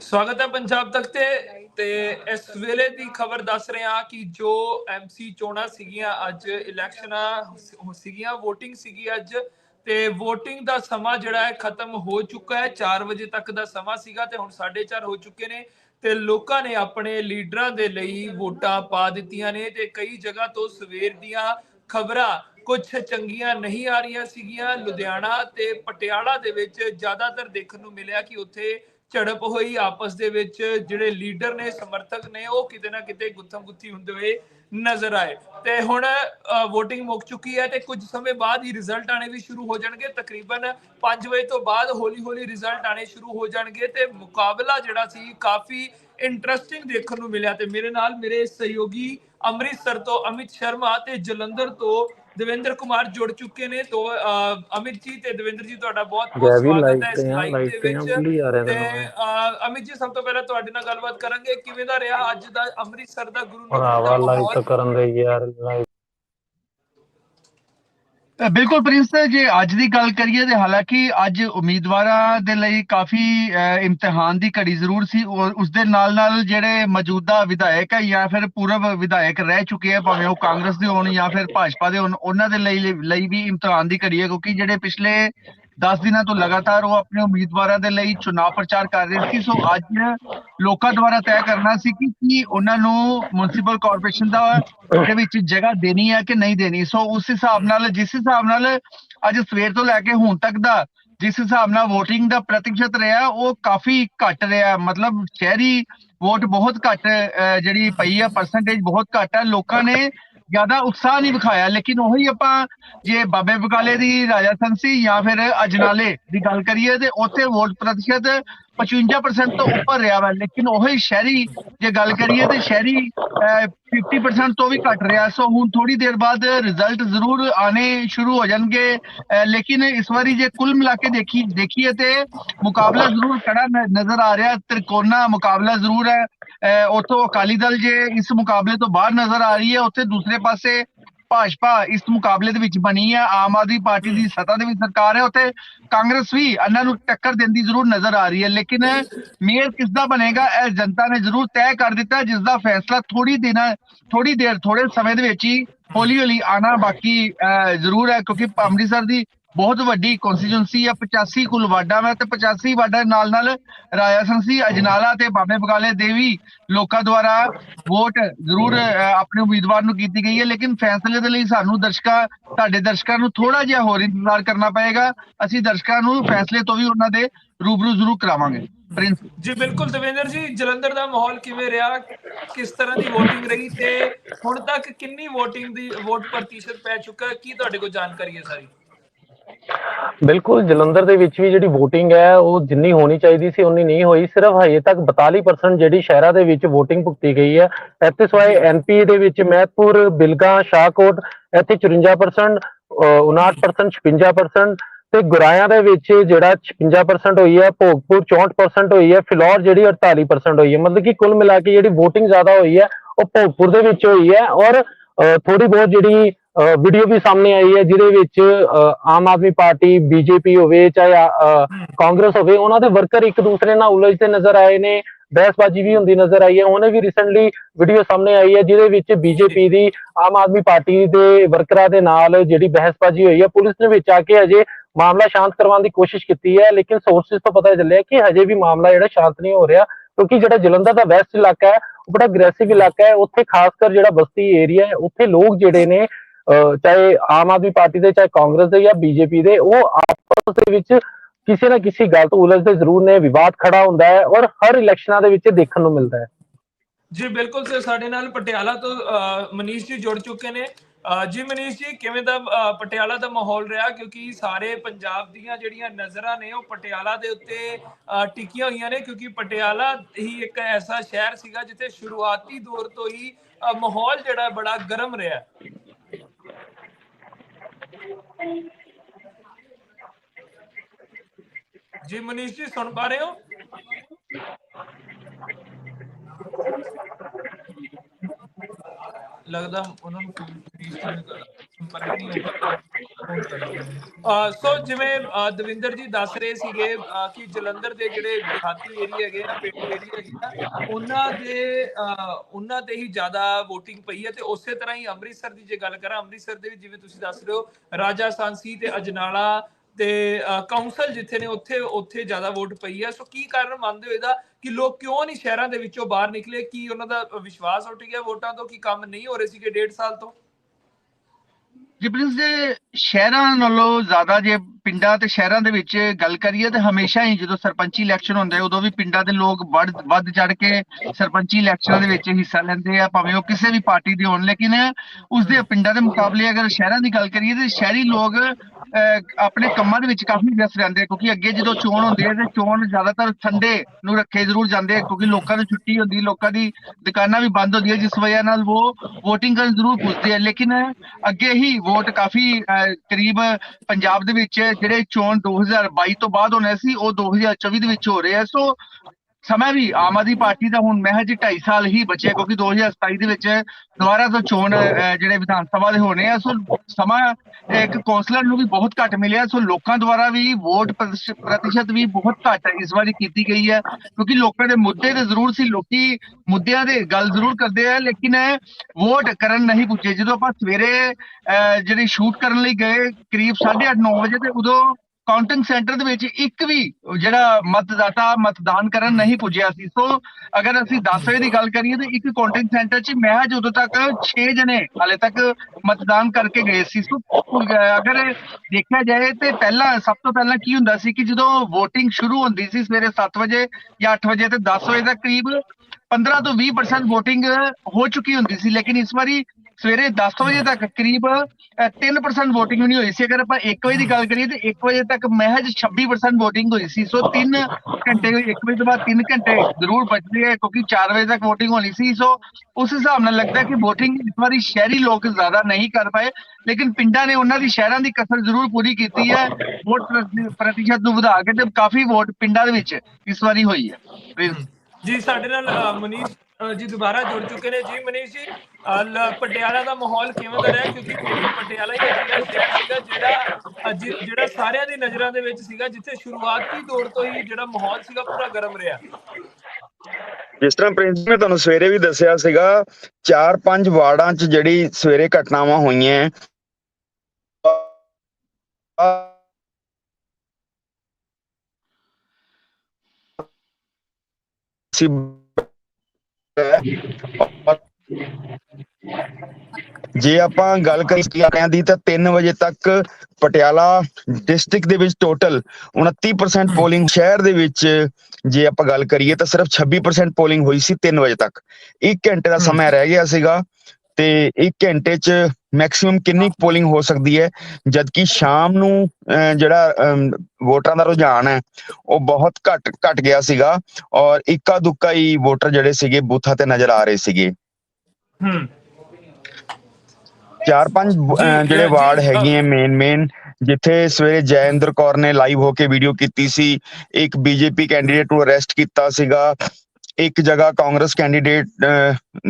ਸਵਾਗਤ ਹੈ ਪੰਜਾਬ ਤੱਕ ਤੇ। ਤੇ ਇਸ ਵੇਲੇ ਦੀ ਖਬਰ ਦੱਸ ਰਹੇ ਹਾਂ ਕਿ ਜੋ ਐਮਸੀ ਚੋਣਾਂ ਸੀਗੀਆਂ, ਅੱਜ ਇਲੈਕਸ਼ਨਾਂ ਸੀਗੀਆਂ, VOTING ਸੀਗੀ ਅੱਜ। ਤੇ VOTING ਦਾ ਸਮਾਂ ਜਿਹੜਾ ਹੈ ਖਤਮ ਹੋ ਚੁੱਕਾ ਹੈ। 4 ਵਜੇ ਤੱਕ ਦਾ ਸਮਾਂ ਸੀਗਾ ਤੇ ਹੁਣ 4:30 ਹੋ ਚੁੱਕੇ ਨੇ ਤੇ ਲੋਕਾਂ ਨੇ ਆਪਣੇ ਲੀਡਰਾਂ ਦੇ ਲਈ ਵੋਟਾਂ ਪਾ ਦਿੱਤੀਆਂ ਨੇ ਤੇ ਕਈ ਜਗ੍ਹਾ ਤੋਂ ਸਵੇਰ ਦੀਆਂ ਖਬਰਾਂ ਕੁਝ ਚੰਗੀਆਂ ਨਹੀਂ ਆ ਰਹੀਆਂ ਸੀਗੀਆਂ। ਲੁਧਿਆਣਾ ਤੇ ਪਟਿਆਲਾ ਦੇ ਵਿੱਚ ਜ਼ਿਆਦਾਤਰ ਦੇਖਣ ਨੂੰ ਮਿਲਿਆ ਕਿ ਉੱਥੇ ਝੜਪ ਹੋਈ ਆਪਸ ਦੇ ਵਿੱਚ, ਜਿਹੜੇ ਲੀਡਰ ਨੇ, ਸਮਰਥਕ ਨੇ, ਉਹ ਕਿਤੇ ਨਾ ਕਿਤੇ ਗੁੱਥਮ ਗੁੱਥੀ ਹੁੰਦੇ ਹੋਏ ਨਜ਼ਰ ਆਏ। ਤੇ ਹੁਣ VOTING ਮੁੱਕ ਚੁੱਕੀ ਹੈ ਤੇ ਕੁਝ ਸਮੇਂ ਬਾਅਦ ਹੀ ਰਿਜ਼ਲਟ ਆਣੇ ਵੀ ਸ਼ੁਰੂ ਹੋ ਜਾਣਗੇ। ਤਕਰੀਬਨ 5 ਵਜੇ ਤੋਂ ਬਾਅਦ ਹੌਲੀ-ਹੌਲੀ ਰਿਜ਼ਲਟ ਆਣੇ ਸ਼ੁਰੂ ਹੋ ਜਾਣਗੇ ਤੇ ਮੁਕਾਬਲਾ ਜਿਹੜਾ ਸੀ, ਕਾਫੀ ਇੰਟਰਸਟਿੰਗ ਦੇਖਣ ਨੂੰ ਮਿਲਿਆ। ਤੇ ਮੇਰੇ ਨਾਲ ਮੇਰੇ ਸਹਿਯੋਗੀ ਅੰਮ੍ਰਿਤਸਰ ਤੋਂ ਅਮਿਤ ਸ਼ਰਮਾ ਤੇ ਜਲੰਧਰ ਤੋਂ ਦਵਿੰਦਰ ਕੁਮਾਰ ਜੁੜ ਚੁੱਕੇ ਨੇ ਅਹ, ਅਮਿਤ ਜੀ ਤੇ ਦਵਿੰਦਰ ਜੀ ਤੁਹਾਡਾ ਬਹੁਤ ਬਹੁਤ ਸਵਾਗਤ ਹੈ ਇਸ ਲਾਈਵ ਦੇ ਵਿੱਚ। ਤੇ ਅਮਿਤ ਜੀ ਸਭ ਤੋਂ ਪਹਿਲਾਂ ਤੁਹਾਡੇ ਨਾਲ ਗੱਲਬਾਤ ਕਰਾਂਗੇ। ਕਿਵੇਂ ਦਾ ਰਿਹਾ ਅੱਜ ਦਾ ਅੰਮ੍ਰਿਤਸਰ ਦਾ ਗੁਰੂ ਭਰਾਵਾ ਦਾ ਲਾਈਵ ਮਾਹੌਲ? ਕਰਨ ਦੇ ਯਾਰ ਲਾਈਵ ਬਿਲਕੁਲ ਪ੍ਰਿੰਸ, ਜੇ ਅੱਜ ਦੀ ਗੱਲ ਕਰੀਏ ਤੇ ਹਾਲਾਂਕਿ ਅੱਜ ਉਮੀਦਵਾਰਾਂ ਦੇ ਲਈ ਕਾਫੀ ਇਮਤਿਹਾਨ ਦੀ ਘੜੀ ਜ਼ਰੂਰ ਸੀ, ਔਰ ਉਸ ਦੇ ਨਾਲ ਨਾਲ ਜਿਹੜੇ ਮੌਜੂਦਾ ਵਿਧਾਇਕ ਹੈ ਜਾਂ ਫਿਰ ਪੂਰਵ ਵਿਧਾਇਕ ਰਹਿ ਚੁੱਕੇ ਆ, ਭਾਵੇਂ ਉਹ ਕਾਂਗਰਸ ਦੇ ਹੋਣ ਜਾਂ ਫਿਰ ਭਾਜਪਾ ਦੇ ਹੋਣ, ਉਹਨਾਂ ਦੇ ਲਈ ਲਈ ਵੀ ਇਮਤਿਹਾਨ ਦੀ ਘੜੀ ਹੈ ਕਿਉਂਕਿ ਜਿਹੜੇ ਪਿਛਲੇ 10 ਦਿਨਾਂ ਤੋਂ ਲਗਾਤਾਰ ਉਹ ਆਪਣੇ ਉਮੀਦਵਾਰਾਂ ਦੇ ਲਈ ਚੋਣ ਪ੍ਰਚਾਰ ਕਰ ਰਹੇ ਸੀ। ਸੋ ਅੱਜ ਲੋਕਾਂ ਦੁਆਰਾ ਤੈਅ ਕਰਨਾ ਸੀ ਕਿ ਕੀ ਉਹਨਾਂ ਨੂੰ ਮਿਊਨਿਸਪਲ ਕਾਰਪੋਰੇਸ਼ਨ ਦਾ ਦੇ ਵਿੱਚ ਜਗ੍ਹਾ ਦੇਣੀ ਹੈ ਕਿ ਨਹੀਂ ਦੇਣੀ। ਸੋ ਉਸ ਹਿਸਾਬ ਨਾਲ ਜਿਸ ਹਿਸਾਬ ਨਾਲ ਅੱਜ ਸਵੇਰ ਤੋਂ ਲੈ ਕੇ ਹੁਣ ਤੱਕ ਦਾ ਜਿਸ ਹਿਸਾਬ ਨਾਲ VOTING ਦਾ ਪ੍ਰਤੀਸ਼ਤ ਰਿਹਾ ਉਹ ਕਾਫੀ ਘੱਟ ਰਿਹਾ ਮਤਲਬ ਸ਼ਹਿਰੀ ਵੋਟ ਬਹੁਤ ਘੱਟ ਅਹ, ਜਿਹੜੀ ਪਈ ਆ ਪਰਸੈਂਟੇਜ ਬਹੁਤ ਘੱਟ ਹੈ। ਲੋਕਾਂ ਨੇ ਜ਼ਿਆਦਾ ਉਤਸ਼ਾਹ ਨਹੀਂ ਵਿਖਾਇਆ, ਲੇਕਿਨ ਉਹੀ ਆਪਾਂ ਜੇ ਬਾਬੇ ਬਕਾਲੇ ਦੀ ਰਾਜਾ ਸੰਸੀ ਜਾਂ ਫਿਰ ਅਜਨਾਲੇ ਦੀ ਗੱਲ ਕਰੀਏ ਤੇ ਉੱਥੇ ਵੋਟ ਪ੍ਰਤੀਸ਼ਤ 55% ਤੋਂ ਉੱਪਰ ਰਿਹਾ ਵਾ ਲੇਕਿਨ ਉਹੀ ਸ਼ਹਿਰੀ ਜੇ ਗੱਲ ਕਰੀਏ ਤੇ ਸ਼ਹਿਰੀ 50% ਤੋਂ ਵੀ ਘੱਟ ਰਿਹਾ। ਸੋ ਹੁਣ ਥੋੜੀ ਦੇਰ ਬਾਅਦ ਰਿਜ਼ਲਟ ਜ਼ਰੂਰ ਆਣੇ ਸ਼ੁਰੂ ਹੋ ਜਾਣਗੇ। ਲੇਕਿਨ ਇਸ ਵਾਰੀ ਜੇ ਕੁੱਲ ਮਿਲਾ ਕੇ ਦੇਖੀ ਦੇਖੀਏ ਤੇ ਮੁਕਾਬਲਾ ਜ਼ਰੂਰ ਕੜਾ ਨਜ਼ਰ ਆ ਰਿਹਾ। ਤ੍ਰਿਕੋਣਾ ਮੁਕਾਬਲਾ ਜ਼ਰੂਰ ਹੈ। ਅਹ, ਉੱਥੋਂ ਅਕਾਲੀ ਦਲ ਜੇ ਇਸ ਮੁਕਾਬਲੇ ਤੋਂ ਬਾਹਰ ਨਜ਼ਰ ਆ ਰਹੀ ਹੈ ਉੱਥੇ ਦੂਸਰੇ ਪਾਸੇ ਭਾਜਪਾ ਇਸ ਮੁਕਾਬਲੇ ਦੇ ਵਿੱਚ ਬਣੀ ਹੈ ਆਮ ਆਦਮੀ ਪਾਰਟੀ ਦੀ ਸੱਤਾ ਦੇ ਵਿੱਚ ਸਰਕਾਰ ਹੈ ਉੱਥੇ ਕਾਂਗਰਸ ਵੀ ਇਹਨਾਂ ਨੂੰ ਟੱਕਰ ਦਿੰਦੀ ਜ਼ਰੂਰ ਨਜ਼ਰ ਆ ਰਹੀ ਹੈ ਲੇਕਿਨ ਮੇਅਰ ਕਿਸ ਦਾ ਬਣੇਗਾ ਇਹ ਜਨਤਾ ਨੇ ਜ਼ਰੂਰ ਤੈਅ ਕਰ ਦਿੱਤਾ ਹੈ, ਜਿਸ ਦਾ ਫੈਸਲਾ ਥੋੜੀ ਦਿਨਾਂ ਥੋੜੀ ਦੇਰ ਥੋੜੇ ਸਮੇਂ ਦੇ ਵਿੱਚ ਹੀ ਹੌਲੀ ਹੌਲੀ ਆਣਾ ਬਾਕੀ ਅਹ, ਜ਼ਰੂਰ ਹੈ ਕਿਉਂਕਿ ਅੰਮ੍ਰਿਤਸਰ ਦੀ ਬਹੁਤ ਵੱਡੀ ਕਨਸਟੀਚੁਐਂਸੀ ਹੈ 85 ਕੁੱਲ ਵਾਰਡਾਂ ਵਿੱਚ ਤੇ 85 ਵਾਰਡਾਂ ਨਾਲ ਨਾਲ ਰਾਜਾ ਸੰਸੀ ਅਜਨਾਲਾ ਤੇ ਬਾਬੇ ਬਗਾਲੇ ਦੇ ਵੀ ਲੋਕਾਂ ਦੁਆਰਾ ਵੋਟ ਜ਼ਰੂਰ ਆਪਣੇ ਉਮੀਦਵਾਰ ਨੂੰ ਕੀਤੀ ਗਈ ਹੈ। ਲੇਕਿਨ ਫੈਸਲੇ ਦੇ ਲਈ ਸਾਨੂੰ ਦਰਸ਼ਕਾਂ, ਤੁਹਾਡੇ ਦਰਸ਼ਕਾਂ ਨੂੰ ਥੋੜਾ ਜਿਹਾ ਹੋਰ ਇੰਤਜ਼ਾਰ ਕਰਨਾ ਪਏਗਾ। ਅਸੀਂ ਦਰਸ਼ਕਾਂ ਨੂੰ ਫੈਸਲੇ ਤੋਂ ਵੀ ਉਹਨਾਂ ਦੇ ਰੂਬਰੂ ਜ਼ਰੂਰ ਕਰਾਵਾਂਗੇ। ਪ੍ਰਿੰਸ ਜੀ, ਬਿਲਕੁਲ ਦਵਿੰਦਰ ਜੀ, ਜਲੰਧਰ ਦਾ ਮਾਹੌਲ ਕਿਵੇਂ ਰਿਹਾ? ਕਿਸ ਤਰ੍ਹਾਂ ਦੀ VOTING ਰਹੀ ਤੇ ਹੁਣ ਤੱਕ ਕਿੰਨੀ VOTING ਦੀ ਵੋਟ ਪ੍ਰਤੀਸ਼ਤ ਪੈ ਚੁੱਕਾ ਕੀ ਤੁਹਾਡੇ ਕੋਲ ਜਾਣਕਾਰੀ ਹੈ ਸਾਰੀ? ਬਿਲਕੁਲ, ਜਲੰਧਰ ਦੇ ਵਿੱਚ ਵੀ ਜਿਹੜੀ VOTING ਹੈ, ਉਹ ਜਿੰਨੀ ਹੋਣੀ ਚਾਹੀਦੀ ਸੀ, ਉਨੀ ਨਹੀਂ ਹੋਈ। ਸਿਰਫ ਹਜੇ ਤੱਕ 42% ਜਿਹੜੀ ਸ਼ਹਿਰਾਂ ਦੇ ਵਿੱਚ VOTING ਭੁਗਤੀ ਗਈ ਹੈ। ਇੱਥੇ ਸਿਵਾਏ ਐਨਪੀ ਦੇ ਵਿੱਚ ਮਹਿਤਪੁਰ, ਬਿਲਗਾ, ਸ਼ਾਹਕੋਟ, ਇੱਥੇ 54% ਅਹ 59% 56% ਤੇ ਗੁਰਾਇਆਂ ਦੇ ਵਿੱਚ ਜਿਹੜਾ 56% ਹੋਈ ਹੈ, ਭੋਗਪੁਰ 64% ਹੋਈ ਹੈ, ਫਿਲੌਰ ਜਿਹੜੀ 48% ਹੋਈ ਹੈ। ਮਤਲਬ ਕਿ ਕੁੱਲ ਮਿਲਾ ਕੇ ਜਿਹੜੀ VOTING ਜ਼ਿਆਦਾ ਹੋਈ ਹੈ, ਉਹ ਭੋਗਪੁਰ ਦੇ ਵਿੱਚ ਹੋਈ ਹੈ ਔਰ ਥੋੜੀ ਬਹੁਤ ਜਿਹੜੀ ਵੀਡੀਓ ਵੀ ਸਾਹਮਣੇ ਆਈ ਹੈ ਜਿਹਦੇ ਵਿੱਚ ਅਹ, ਆਮ ਆਦਮੀ ਪਾਰਟੀ ਬੀਜੇਪੀ ਹੋਵੇ ਚਾਹੇ ਕਾਂਗਰਸ ਹੋਵੇ ਉਹਨਾਂ ਦੇ ਵਰਕਰ ਇੱਕ ਦੂਸਰੇ ਨਾਲ ਉਲਝਦੇ ਨਜ਼ਰ ਆਏ ਨੇ ਬਹਿਸਬਾਜ਼ੀ ਵੀ ਹੁੰਦੀ ਨਜ਼ਰ ਆਈ ਹੈ। ਉਹਨੇ ਵੀ ਰੀਸੈਂਟਲੀ ਵੀਡੀਓ ਸਾਹਮਣੇ ਆਈ ਹੈ ਜਿਹਦੇ ਵਿੱਚ ਬੀਜੇਪੀ ਦੀ ਆਮ ਆਦਮੀ ਪਾਰਟੀ ਦੇ ਵਰਕਰਾਂ ਦੇ ਨਾਲ ਜਿਹੜੀ ਬਹਿਸਬਾਜ਼ੀ ਹੋਈ ਹੈ ਪੁਲਿਸ ਨੇ ਵਿੱਚ ਆ ਕੇ ਅਜੇ ਮਾਮਲਾ ਸ਼ਾਂਤ ਕਰਵਾਉਣ ਦੀ ਕੋਸ਼ਿਸ਼ ਕੀਤੀ ਹੈ ਲੇਕਿਨ ਸੋਰਸਿਸ ਤੋਂ ਪਤਾ ਚੱਲਿਆ ਕਿ ਹਜੇ ਵੀ ਮਾਮਲਾ ਜਿਹੜਾ ਸ਼ਾਂਤ ਨਹੀਂ ਹੋ ਰਿਹਾ ਕਿਉਂਕਿ ਜਿਹੜਾ ਜਲੰਧਰ ਦਾ ਵੈਸਟ ਇਲਾਕਾ ਹੈ ਉਹ ਬੜਾ ਅਗਰੈਸਿਵ ਇਲਾਕਾ ਹੈ ਉੱਥੇ ਖਾਸ ਕਰ ਜਿਹੜਾ ਬਸਤੀ ਏਰੀਆ ਹੈ ਉੱਥੇ ਲੋਕ ਜਿਹੜੇ ਨੇ ਚਾਹੇ ਆਮ ਆਦਮੀ ਪਾਰਟੀ ਦੇ, ਚਾਹੇ ਕਾਂਗਰਸ ਦੇ ਜਾਂ ਬੀਜੇਪੀ ਦੇ, ਉਹ ਆਪਸ ਦੇ ਵਿੱਚ ਕਿਸੇ ਨਾ ਕਿਸੇ ਗੱਲ ਤੋਂ ਉਲਝਦੇ ਜ਼ਰੂਰ ਨੇ, ਵਿਵਾਦ ਖੜਾ ਹੁੰਦਾ ਹੈ ਔਰ ਹਰ ਇਲੈਕਸ਼ਨਾਂ ਦੇ ਵਿੱਚ ਦੇਖਣ ਨੂੰ ਮਿਲਦਾ ਹੈ। ਜੀ, ਬਿਲਕੁਲ ਸਰ, ਸਾਡੇ ਨਾਲ ਪਟਿਆਲਾ ਤੋਂ ਮਨੀਸ਼ ਜੀ ਜੁੜ ਚੁੱਕੇ ਨੇ। ਜੀ, ਮਨੀਸ਼ ਜੀ, ਕਿਵੇਂ ਦਾ ਪਟਿਆਲਾ ਦਾ ਮਾਹੌਲ ਰਿਹਾ? ਕਿਉਂਕਿ ਸਾਰੇ ਪੰਜਾਬ ਦੀਆਂ ਜਿਹੜੀਆਂ ਨਜ਼ਰਾਂ ਨੇ, ਉਹ ਪਟਿਆਲਾ ਦੇ ਉੱਤੇ ਟਿਕੀਆਂ ਹੋਈਆਂ ਨੇ, ਕਿਉਂਕਿ ਪਟਿਆਲਾ ਹੀ ਇੱਕ ਐਸਾ ਸ਼ਹਿਰ ਸੀਗਾ ਜਿੱਥੇ ਸ਼ੁਰੂਆਤੀ ਦੌਰ ਤੋਂ ਹੀ ਮਾਹੌਲ ਜਿਹੜਾ ਬੜਾ ਗਰਮ ਰਿਹਾ। ਜੀ ਮਨੀਸ਼ ਜੀ ਸੁਣ ਪਾ ਰਹੇ ਹੋ? ਲੱਗਦਾ ਉਹਨਾਂ ਨੂੰ ਸੰਪਰਕ ਨਹੀਂ ਹੋ ਸੋ ਜਿਵੇਂ ਦਵਿੰਦਰ ਜੀ ਦੱਸ ਰਹੇ ਸੀਗੇ ਕਿ ਜਲੰਧਰ ਦੇ ਜਿਹੜੇ ਦਿਹਾਤੀ ਏਰੀਆ ਹੈਗੇ ਨਾ ਪਿੰਡ ਏਰੀਆ ਹੈਗੇ ਨਾ ਉਹਨਾਂ ਦੇ ਉਹਨਾਂ ਤੇ ਹੀ ਜ਼ਿਆਦਾ VOTING ਪਈ ਹੈ ਤੇ ਉਸੇ ਤਰ੍ਹਾਂ ਹੀ ਅੰਮ੍ਰਿਤਸਰ ਦੀ ਜੇ ਗੱਲ ਕਰਾਂ, ਅੰਮ੍ਰਿਤਸਰ ਦੇ ਵਿੱਚ ਜਿਵੇਂ ਤੁਸੀਂ ਦੱਸ ਰਹੇ ਹੋ ਰਾਜਾ ਸਾਂਸੀ ਤੇ ਅਜਨਾਲਾ ਤੇ ਕਾਉਂਸਲ ਜਿੱਥੇ ਨੇ ਉੱਥੇ ਉੱਥੇ ਜ਼ਿਆਦਾ ਵੋਟ ਪਈ ਹੈ ਸੋ ਕੀ ਕਾਰਨ ਮੰਨਦੇ ਹੋ ਇਹਦਾ ਕਿ ਲੋਕ ਕਿਉਂ ਨਹੀਂ ਸ਼ਹਿਰਾਂ ਦੇ ਵਿੱਚੋਂ ਬਾਹਰ ਨਿਕਲੇ? ਕੀ ਉਹਨਾਂ ਦਾ ਵਿਸ਼ਵਾਸ ਉੱਠ ਗਿਆ ਵੋਟਾਂ ਤੋਂ ਕੀ ਕੰਮ ਨਹੀਂ ਹੋ ਰਹੇ ਸੀਗੇ ਡੇਢ ਸਾਲ ਤੋਂ? ਜੀ ਦੇ ਸ਼ਹਿਰਾਂ ਨਾਲੋਂ ਜ਼ਿਆਦਾ ਜੇ ਪਿੰਡਾਂ ਤੇ ਸ਼ਹਿਰਾਂ ਦੇ ਵਿੱਚ ਗੱਲ ਕਰੀਏ ਤੇ ਹਮੇਸ਼ਾ ਹੀ ਜਦੋਂ ਸਰਪੰਚੀ ਇਲੈਕਸ਼ਨ ਹੁੰਦੇ ਉਦੋਂ ਵੀ ਪਿੰਡਾਂ ਦੇ ਲੋਕ ਵੱਧ ਵੱਧ ਚੜ ਕੇ ਸਰਪੰਚੀ ਇਲੈਕਸ਼ਨਾਂ ਦੇ ਵਿੱਚ ਹਿੱਸਾ ਲੈਂਦੇ ਆ, ਭਾਵੇਂ ਉਹ ਕਿਸੇ ਵੀ ਪਾਰਟੀ ਦੇ ਹੋਣ। ਲੇਕਿਨ ਉਸਦੇ ਪਿੰਡਾਂ ਦੇ ਮੁਕਾਬਲੇ ਅਗਰ ਸ਼ਹਿਰਾਂ ਦੀ ਗੱਲ ਕਰੀਏ ਤੇ ਸ਼ਹਿਰੀ ਲੋਕ ਆਪਣੇ ਕੰਮਾਂ ਦੇ ਵਿੱਚ ਕਾਫੀ ਵਿਅਸਤ ਰਹਿੰਦੇ ਕਿਉਂਕਿ ਅੱਗੇ ਜਦੋਂ ਚੋਣ ਹੁੰਦੀ ਹੈ ਤੇ ਚੋਣ ਜ਼ਿਆਦਾਤਰ ਸੰਡੇ ਨੂੰ ਰੱਖੇ ਜ਼ਰੂਰ ਜਾਂਦੇ ਕਿਉਂਕਿ ਲੋਕਾਂ ਨੂੰ ਛੁੱਟੀ ਹੁੰਦੀ ਹੈ, ਲੋਕਾਂ ਦੀ ਦੁਕਾਨਾਂ ਵੀ ਬੰਦ ਹੁੰਦੀ ਹੈ ਜਿਸ ਵਜ੍ਹਾ ਨਾਲ ਉਹ VOTING ਕਰਨ ਜ਼ਰੂਰ ਪੁੱਛਦੇ ਆ। ਲੇਕਿਨ ਅੱਗੇ ਹੀ ਵੋਟ ਕਾਫੀ ਅਹ, ਕਰੀਬ ਪੰਜਾਬ ਦੇ ਵਿੱਚ ਜਿਹੜੇ ਚੋਣ 2022 ਤੋਂ ਬਾਅਦ ਹੋਣੇ ਸੀ ਉਹ 2024 ਦੇ ਵਿੱਚ ਹੋ ਰਹੇ ਆ। ਸੋ ਸਮਾਂ ਵੀ ਆਮ ਆਦਮੀ ਪਾਰਟੀ ਦਾ ਹੁਣ ਮਹਿਜ 2.5 ਸਾਲ ਹੀ ਬਚਿਆ ਕਿਉਂਕਿ 2027 ਦੇ ਵਿੱਚ ਦੁਬਾਰਾ ਤੋਂ ਚੋਣ ਜਿਹੜੇ ਵਿਧਾਨ ਸਭਾ ਦੇ ਹੋਣੇ ਆ ਸੋ ਸਮਾਂ ਇੱਕ ਕੌਂਸਲਰ ਨੂੰ ਵੀ ਬਹੁਤ ਘੱਟ ਮਿਲਿਆ ਸੋ ਲੋਕਾਂ ਦੁਆਰਾ ਵੀ ਵੋਟ ਪ੍ਰਤੀਸ਼ਤ ਵੀ ਬਹੁਤ ਘੱਟ ਇਸ ਵਾਰੀ ਕੀਤੀ ਗਈ ਹੈ ਕਿਉਂਕਿ ਲੋਕਾਂ ਦੇ ਮੁੱਦੇ ਤੇ ਜ਼ਰੂਰ ਸੀ ਲੋਕੀ ਮੁੱਦਿਆਂ ਦੇ ਗੱਲ ਜ਼ਰੂਰ ਕਰਦੇ ਆ ਲੇਕਿਨ ਵੋਟ ਕਰਨ ਨਹੀਂ ਪੁੱਜੇ। ਜਦੋਂ ਆਪਾਂ ਸਵੇਰੇ ਅਹ, ਜਿਹੜੀ ਸ਼ੂਟ ਕਰਨ ਲਈ ਗਏ ਕਰੀਬ 8:30 9 ਵਜੇ ਤੇ ਉਦੋਂ ਕਾਊਂਟਿੰਗ ਸੈਂਟਰ ਦੇ ਵਿੱਚ ਇੱਕ ਵੀ ਜਿਹੜਾ ਮਤਦਾਤਾ ਮਤਦਾਨ ਕਰਨ ਨਹੀਂ ਪੁੱਜਿਆ ਸੀ। ਸੋ ਅਗਰ ਅਸੀਂ 10 ਵਜੇ ਦੀ ਗੱਲ ਕਰੀਏ ਤਾਂ ਇੱਕ ਕਾਊਂਟਿੰਗ ਸੈਂਟਰ 'ਚ ਮਹਿਜ ਉਦੋਂ ਤੱਕ 6 ਜਣੇ ਹਾਲੇ ਤੱਕ ਮਤਦਾਨ ਕਰਕੇ ਗਏ ਸੀ। ਸੋ ਅਗਰ ਦੇਖਿਆ ਜਾਏ ਤੇ ਪਹਿਲਾਂ, ਸਭ ਤੋਂ ਪਹਿਲਾਂ ਕੀ ਹੁੰਦਾ ਸੀ ਕਿ ਜਦੋਂ VOTING ਸ਼ੁਰੂ ਹੁੰਦੀ ਸੀ ਸਵੇਰੇ 7 ਵਜੇ ਜਾਂ 8 ਵਜੇ ਤੇ 10 ਵਜੇ ਤੱਕ ਕਰੀਬ 15 ਤੋਂ 20% VOTING ਹੋ ਚੁੱਕੀ ਹੁੰਦੀ ਸੀ। ਲੇਕਿਨ ਇਸ ਵਾਰੀ ਸਵੇਰੇ 10 ਵਜੇ ਤੱਕ ਕਰੀਬ ਅਹ, 3% VOTING ਨਹੀਂ ਹੋਈ ਸੀ। ਅਗਰ ਆਪਾਂ 1 ਵਜੇ ਦੀ ਗੱਲ ਕਰੀਏ ਤੇ 1 ਵਜੇ ਤੱਕ ਮਹਿਜ 26% VOTING ਹੋਈ ਸੀ। ਸੋ 3 ਘੰਟੇ 1 ਵਜੇ ਤੋਂ ਬਾਅਦ 3 ਘੰਟੇ ਜ਼ਰੂਰ ਬਚਦੇ ਆ ਕਿਉਂਕਿ 4 ਵਜੇ ਤੱਕ VOTING ਹੋਣੀ ਸੀ। ਸੋ ਉਸ ਹਿਸਾਬ ਨਾਲ ਲੱਗਦਾ ਕਿ VOTING ਇਸ ਵਾਰੀ ਸ਼ਹਿਰੀ ਲੋਕ ਜ਼ਿਆਦਾ ਨਹੀਂ ਕਰ ਪਾਏ। ਲੇਕਿਨ ਪਿੰਡਾਂ ਨੇ ਉਹਨਾਂ ਦੀ ਸ਼ਹਿਰਾਂ ਦੀ ਕਸਰ ਜ਼ਰੂਰ ਪੂਰੀ ਕੀਤੀ ਹੈ। ਵੋਟ ਪ੍ਰਤੀ- ਪ੍ਰਤੀਸ਼ਤ ਨੂੰ ਵਧਾ ਕੇ ਤੇ ਕਾਫੀ ਵੋਟ ਪਿੰਡਾਂ ਦੇ ਵਿੱਚ ਇਸ ਵਾਰੀ ਹੋਈ ਹੈ। ਜੀ ਸਾਡੇ ਨਾਲ ਮਨੀਸ਼ ਜੀ ਦੁਬਾਰਾ ਜੁੜ ਚੁੱਕੇ ਨੇ ਜੀ ਮਨੀਸ਼ ਜੀ। ਪਟਿਆਲਾ ਦਾ ਮਾਹੌਲ ਕਿਵੇਂ ਦਾ ਰਿਹਾ? ਕਿਉਂਕਿ ਪਟਿਆਲਾ ਹੀ ਅਜਿਹਾ ਸੀਗਾ ਜਿਹੜਾ ਜਿਹੜਾ ਸਾਰਿਆਂ ਦੀ ਨਜ਼ਰਾਂ ਦੇ ਵਿੱਚ ਸੀਗਾ, ਜਿੱਥੇ ਸ਼ੁਰੂਆਤੀ ਦੌਰ ਤੋਂ ਹੀ ਜਿਹੜਾ ਮਾਹੌਲ ਸੀਗਾ ਪੂਰਾ ਗਰਮ ਰਿਹਾ। ਜਿਸ ਤਰ੍ਹਾਂ ਪ੍ਰਿੰਸ ਨੇ ਤੁਹਾਨੂੰ ਸਵੇਰੇ ਵੀ ਦੱਸਿਆ ਸੀਗਾ ਚਾਰ ਪੰਜ ਵਾਰਡਾਂ 'ਚ ਜਿਹੜੀ ਸਵੇਰੇ ਘਟਨਾਵਾਂ ਹੋਈਆਂ ਸੀ ਜੇ ਆਪਾਂ ਗੱਲ ਕਰੀਏ ਦੀ ਤਾਂ 3 ਵਜੇ ਤੱਕ ਪਟਿਆਲਾ ਡਿਸਟ੍ਰਿਕਟ ਦੇ ਵਿੱਚ ਟੋਟਲ 29% ਪੋਲਿੰਗ ਸ਼ਹਿਰ ਦੇ ਵਿੱਚ ਜੇ ਆਪਾਂ ਗੱਲ ਕਰੀਏ ਤਾਂ ਸਿਰਫ 26% ਪੋਲਿੰਗ ਹੋਈ ਸੀ 3 ਵਜੇ ਤੱਕ। 1 ਘੰਟੇ ਦਾ ਸਮਾਂ ਰਹਿ ਗਿਆ ਸੀਗਾ। ਤੇ 1 ਘੰਟੇ 'ਚ ਮੈਕਸਿਮਮ ਕਿੰਨੀ ਪੋਲਿੰਗ ਹੋ ਸਕਦੀ ਹੈ? ਜਦਕਿ ਸ਼ਾਮ ਨੂੰ ਜਿਹੜਾ ਵੋਟਰਾਂ ਦਾ ਰੁਝਾਨ ਹੈ ਉਹ ਬਹੁਤ ਘਟ ਘਟ ਗਿਆ ਸੀਗਾ ਔਰ ਇੱਕਾ ਦੁੱਕਾ ਹੀ ਵੋਟਰ ਜਿਹੜੇ ਸੀਗੇ ਬੂਥਾਂ ਤੇ ਨਜ਼ਰ ਆ ਰਹੇ ਸੀਗੇ। ਹੂੰ। ਚਾਰ ਪੰਜ ਜਿਹੜੇ ਵਾਰਡ ਹੈਗੇ ਆ ਮੇਨ ਮੇਨ ਜਿੱਥੇ ਸਵੇਰੇ ਜੈਇੰਦਰ ਕੌਰ ਨੇ ਲਾਈਵ ਹੋ ਕੇ ਵੀਡੀਓ ਕੀਤੀ ਸੀ ਇੱਕ ਬੀਜੇਪੀ ਕੈਂਡੀਡੇਟ ਨੂੰ ਅਰੈਸਟ ਕੀਤਾ ਸੀਗਾ ਇੱਕ ਜਗ੍ਹਾ ਕਾਂਗਰਸ ਕੈਂਡੀਡੇਟ